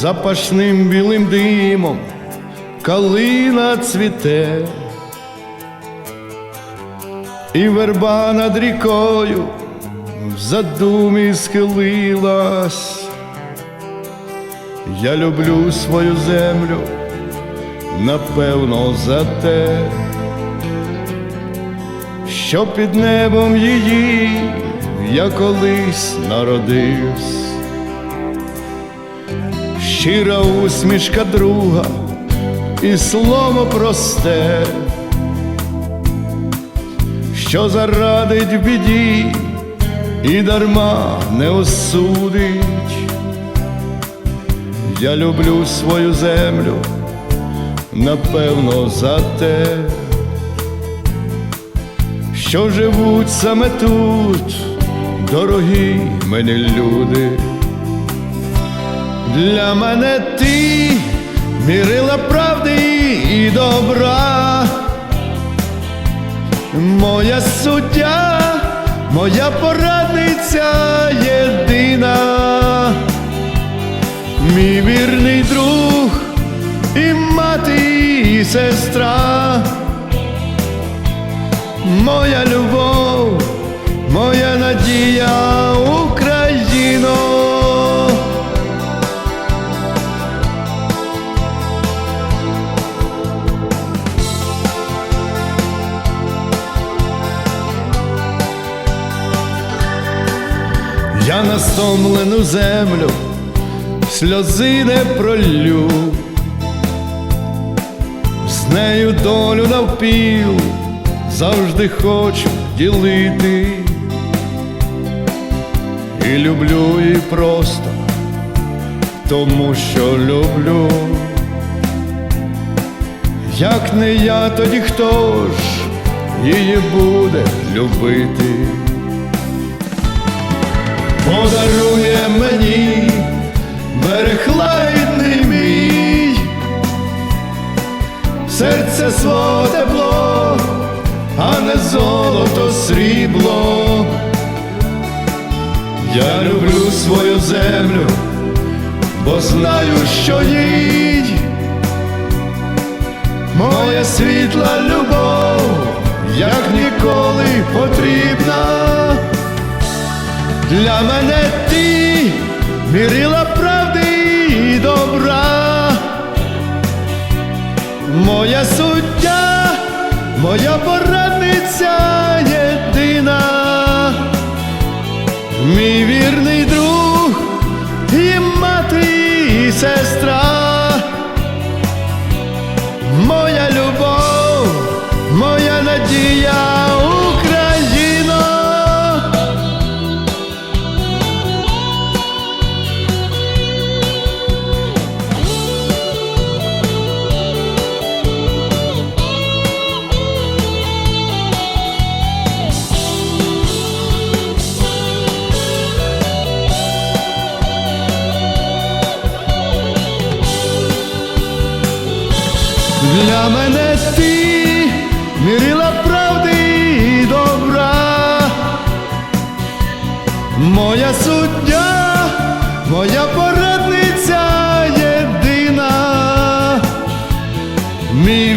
запашним білим димом калина цвіте, і верба над рікою в задумі схилилась. Я люблю свою землю, напевно, за те, що під небом її я колись народився щира усмішка друга і слово просте, що зарадить біді і дарма не осудить. Я люблю свою землю, напевно, за те, що живуть саме тут, дорогі мені люди. Для мене ти мірила правди і добра, моя суддя, моя порадниця єдина, мій вірний друг і мати, і сестра, моя любов, моя надія, Я на стомлену землю сльози не пролю, з нею долю навпіл завжди хочу ділити, і люблю її просто, тому що люблю, як не я, тоді хто ж її буде любити подарує мені береглайний мій, серце свого тепло, а не золото срібло. Я люблю свою землю, бо знаю, що їй моя світла любов, як ніколи потрібна. Для мене ти мірила правди і добра, моя суддя, моя порадниця єдина, мій вірний друг і мати, і сестра, Для мене ти мірила правди і добра, моя суддя, моя порадниця єдина. мій